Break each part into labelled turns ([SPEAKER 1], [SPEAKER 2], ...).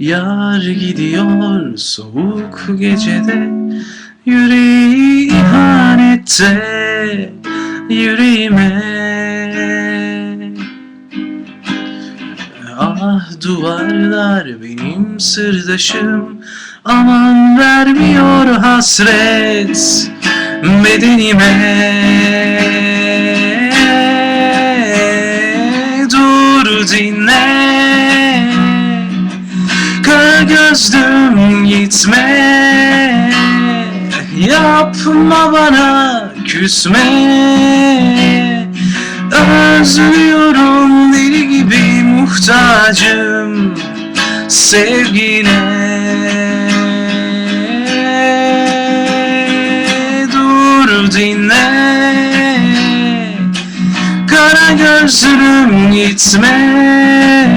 [SPEAKER 1] Yar gidiyor soğuk gecede Yüreği ihanette Yüreğime. Ah duvarlar benim sırdaşım Aman vermiyor hasret bedenime gözlüm gitme. Yapma bana küsme. Özlüyorum deli gibi muhtacım Sevgine. Dur dinle. Kara gözlüm gitme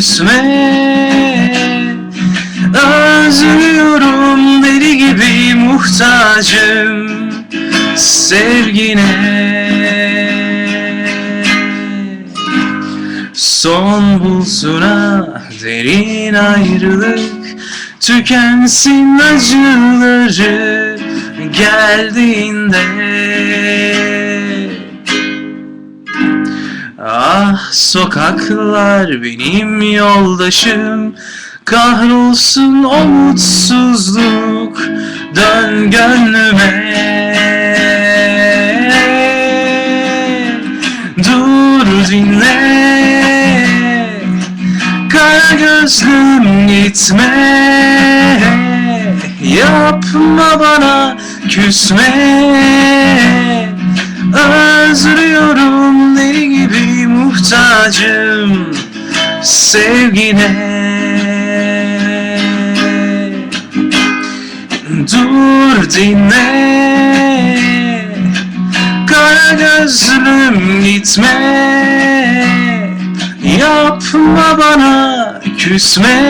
[SPEAKER 1] küsme Özlüyorum deli gibi muhtacım Sevgine. Son bulsun ah derin ayrılık Tükensin acıları geldiğinde Ah sokaklar benim yoldaşım. Kahrolsun o mutsuzluk Dön gönlüme. Dur dinle. Kara gözlüm gitme. Yapma bana küsme. Gibi muhtacım Sevgine. Dur dinle. Kara gözlüm gitme. Yapma bana küsme.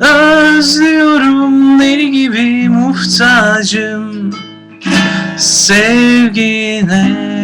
[SPEAKER 1] Özlüyorum deli gibi muhtacım Sevgine